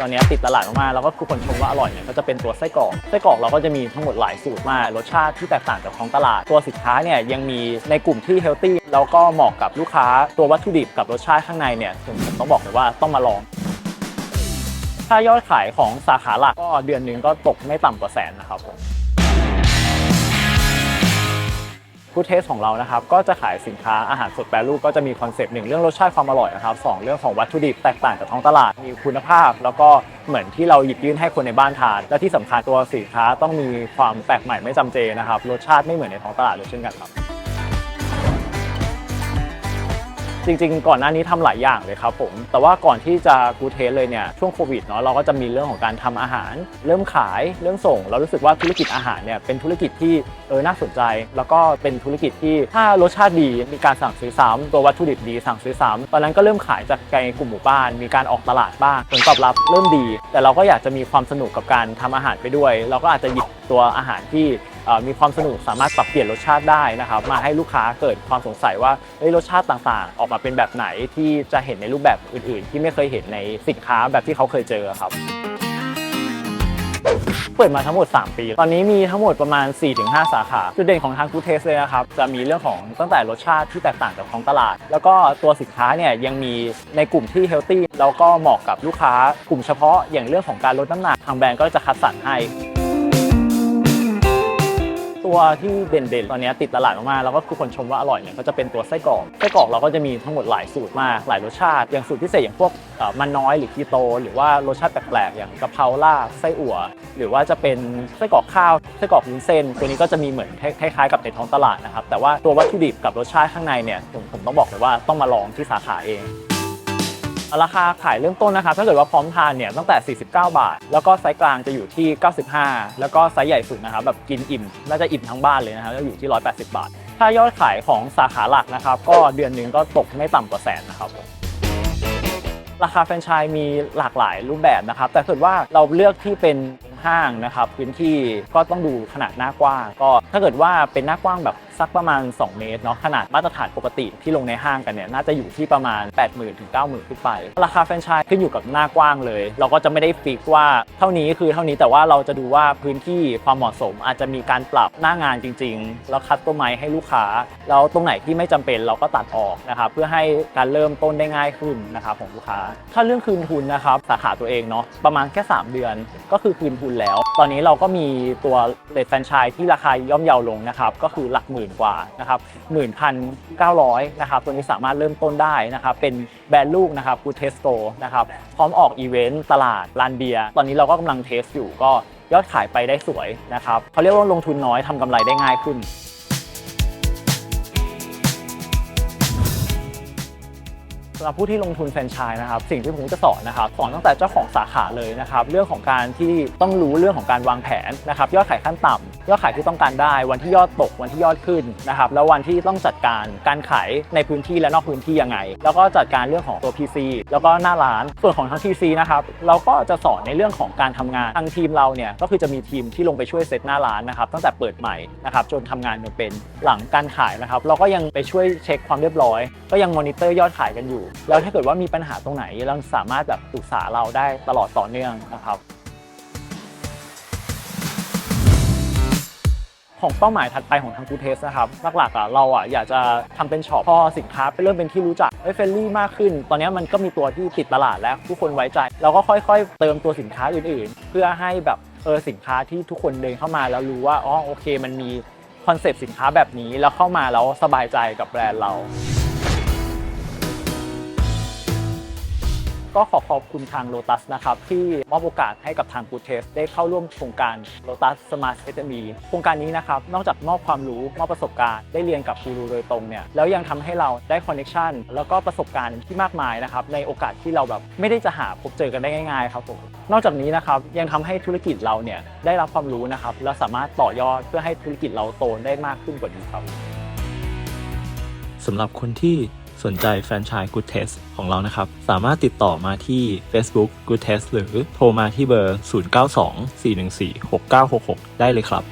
ตอนนี้ติดตลาดมากๆแล้วก็ทุกคนชมว่าอร่อยเนี่ยก็จะเป็นตัวไส้กรอกไส้กรอกเราก็จะมีทั้งหมดหลายสูตรมากรสชาติที่แตกต่างจากของตลาด ตัวสินค้าเนี่ยยังมีในกลุ่มที่เฮลตี้แล้วก็เหมาะกับลูกค้าตัววัตถุดิบกับรสชาติข้างในเนี่ยผมต้องบอกเลยว่าต้องมาลองถ้ายอดขายของสาขาหลักก็เดือนหนึงก็ตกไม่ต่ำกว่าแสนนะครับผม ฟู้เทสของเรานะครับก็จะขายสินค้าอาหารสดแปรรูปก็จะมีคอนเซปต์หนึ่งเรื่องรสชาติความอร่อยนะครับสองเรื่องของวัตถุดิบแตกต่างจากท้องตลาดมีคุณภาพ แล้วก็เหมือนที่เราหยิบยื่นให้คนในบ้านทาน และที่สำคัญตัวสินค้าต้องมีความแปลกใหม่ไม่จำเจนะครับรสชาติไม่เหมือนในท้องตลาดเลยเช่นกันครับ จริงๆ ก่อนหน้านี้ทำหลายอย่างเลยครับผม แต่ว่าก่อนที่จะกูเทสเลยเนี่ยช่วงโควิดเนาะเราก็จะมีเรื่องของการทำอาหาร เริ่มขายเริ่มส่ง เรารู้สึกว่าธุรกิจอาหารเนี่ยเป็นธุรกิจที่เออน่าสนใจ แล้วก็เป็นธุรกิจที่ถ้ารสชาติดีมีการสั่งซื้อซ้ำตัววัตถุดิบดีสั่งซื้อซ้ำตอนนั้นก็เริ่มขายจากในกลุ่มหมู่บ้าน มีการออกตลาดบ้างผลตอบรับเริ่มดี แต่เราก็อยากจะมีความสนุกกับการทำอาหารไปด้วย เราก็อาจจะหยิบตัวอาหารที่ มีความสนุกสามารถปรับเปลี่ยนรสชาติได้นะครับ มาให้ลูกค้าเกิดความสงสัยว่ารสชาติต่างๆ ออกมาเป็นแบบไหนที่จะเห็นในรูปแบบอื่น ๆ ที่ไม่เคยเห็นในสินค้าแบบที่เขาเคยเจอครับเปิดมาทั้งหมด 3 ปี ตอนนี้มีทั้งหมดประมาณ 4-5 สาขา จุดเด่นของทางกูเทสเลยนะครับ จะมีเรื่องของตั้งแต่รสชาติที่แตกต่างจากท้องตลาด แล้วก็ตัวสินค้าเนี่ยยังมีในกลุ่มที่เฮลตี้แล้วก็เหมาะกับลูกค้ากลุ่มเฉพาะอย่างเรื่องของการลดน้ำหนักทางแบรนด์ก็จะคัดสรรให้ ตัวที่เด่นๆตอนนี้ติดตลาดมากๆแล้วก็ทุกคนชมว่าอร่อยเนี่ยก็จะเป็นตัวไส้กรอกไส้กรอกเราก็จะมีทั้งหมดหลายสูตรมากหลายรสชาติ อย่างสูตรพิเศษอย่างพวกมันน้อยหรือคีโต หรือว่ารสชาติแปลกๆอย่างกะเพราลาบไส้อั่ว หรือว่าจะเป็นไส้กรอกข้าวไส้กรอกวุ้นเส้น ตัวนี้ก็จะมีเหมือนคล้ายๆกับในท้องตลาดนะครับแต่ว่าตัววัตถุดิบกับรสชาติข้างในเนี่ยผมต้องบอกเลยว่าต้องมาลองที่สาขาเอง ราคาขายเริ่มต้นนะครับถ้าเกิดว่าพร้อมทานเนี่ยตั้งแต่ 49 บาท แล้วก็ไซส์กลางจะอยู่ที่ 95 แล้วก็ไซส์ใหญ่สุดนะครับแบบกินอิ่มน่าจะอิ่มทั้งบ้านเลยนะครับจะอยู่ที่ 180 บาท ถ้ายอดขายของสาขาหลักนะครับก็เดือนหนึงก็ตกไม่ต่ำกว่าแสนนะครับราคาแฟรนไชส์มีหลากหลายรูปแบบนะครับ แต่ถ้าเกิดว่าเราเลือกที่เป็นห้างนะครับ พื้นที่ก็ต้องดูขนาดหน้ากว้าง ก็ถ้าเกิดว่าเป็นหน้ากว้างแบบ สักประมาณ 2 เมตรเนาะขนาดมาตรฐานปกติที่ลงในห้างกันเนี่ยน่าจะอยู่ที่ประมาณ 80,000ถึง90,000ขึ้นไป ราคาแฟรนไชส์ขึ้นอยู่กับหน้ากว้างเลย เราก็จะไม่ได้ฟิกว่าเท่านี้คือเท่านี้แต่ว่าเราจะดูว่าพื้นที่ความเหมาะสมอาจจะมีการปรับหน้างานจริง ๆ แล้วคัดตัวไม้ให้ลูกค้าแล้วตรงไหนที่ไม่จำเป็นเราก็ตัดออกนะครับเพื่อให้การเริ่มต้นได้ง่ายขึ้นนะครับของลูกค้า ถ้าเรื่องคืนทุนนะครับสาขาตัวเองเนาะประมาณแค่ 3 เดือนก็คือคืนทุนแล้ว ตอนนี้เราก็มีตัวเลทแฟรนไชส์ที่ราคาย่อมเยาลงนะครับก็คือหลักหมื่นกว่านะครับหมื่นพันเก้าร้อยนะครับตัวนี้สามารถเริ่มต้นได้นะครับเป็นแบรนด์ลูกนะครับกูเทสโตนะครับพร้อมออกอีเวนต์ตลาดลานเบียร์ตอนนี้เราก็กำลังเทสอยู่ก็ยอดขายไปได้สวยนะครับเขาเรียกว่าลงทุนน้อยทำกำไรได้ง่ายขึ้นสำหรับผู้ที่ลงทุนแฟรนไชส์นะครับสิ่งที่ผมจะสอนนะครับสอนตั้งแต่เจ้าของสาขาเลยนะครับเรื่องของการที่ต้องรู้เรื่องของการวางแผนนะครับยอดขายขั้นต่ำ ยอดขายที่ต้องการได้ วันที่ยอดตกวันที่ยอดขึ้นนะครับแล้ววันที่ต้องจัดการการขายในพื้นที่และนอกพื้นที่ยังไง แล้วก็จัดการเรื่องของตัว PC แล้วก็หน้าร้านส่วนของทาง TC นะครับเราก็จะสอนในเรื่องของการทำงานทางทีมเราเนี่ยก็คือจะมีทีมที่ลงไปช่วยเซตหน้าร้านนะครับตั้งแต่เปิดใหม่นะครับจนทำงานจนเป็นหลังการขายนะครับเราก็ยังไปช่วยเช็คความเรียบร้อย ก็ยังมอนิเตอร์ยอดขายกันอยู่ แล้วถ้าเกิดว่ามีปัญหาตรงไหนเราสามารถแบบปรึกษาเราได้ตลอดต่อเนื่องนะครับ ของเป้าหมายถัดไปของทางกูเทสนะครับ หลักๆอะเราอะอยากจะทำเป็นช็อปพอสินค้าไปเริ่มเป็นที่รู้จักเฟรนลี่มากขึ้น ตอนนี้มันก็มีตัวที่ติดตลาดแล้วทุกคนไว้ใจ เราก็ค่อยๆ เติมตัวสินค้าอื่นๆ เพื่อให้แบบเออสินค้าที่ทุกคนเดินเข้ามาแล้วรู้ว่าอ๋อโอเค มันมีคอนเซปต์สินค้าแบบนี้แล้วเข้ามาแล้วสบายใจกับแบรนด์เรา ก็ขอขอบคุณทาง Lotus นะครับ ที่มอบโอกาสให้กับทาง Good Taste ได้เข้าร่วมโครงการ Lotus Smart SME โครงการนี้นะครับนอกจากมอบความรู้มอบประสบการณ์ได้เรียนกับกูรูโดยตรงเนี่ยแล้วยังทำให้เราได้คอนเน c t ชันแล้วก็ประสบการณ์ที่มากมายนะครับในโอกาสที่เราแบบไม่ได้จะหาพบเจอกันได้ง่ายๆครับผมนอกจากนี้นะครับยังทำให้ธุรกิจเราเนี่ยได้รับความรู้นะครับแล้วสามารถต่อยอดเพื่อให้ธุรกิจเราโตได้มากขึ้นกว่านี้ครับสำหรับคนที่ สนใจแฟรนไชส์ Good Taste ของเรานะครับ สามารถติดต่อมาที่ Facebook Good Taste หรือโทรมาที่เบอร์ 0924146966 ได้เลยครับ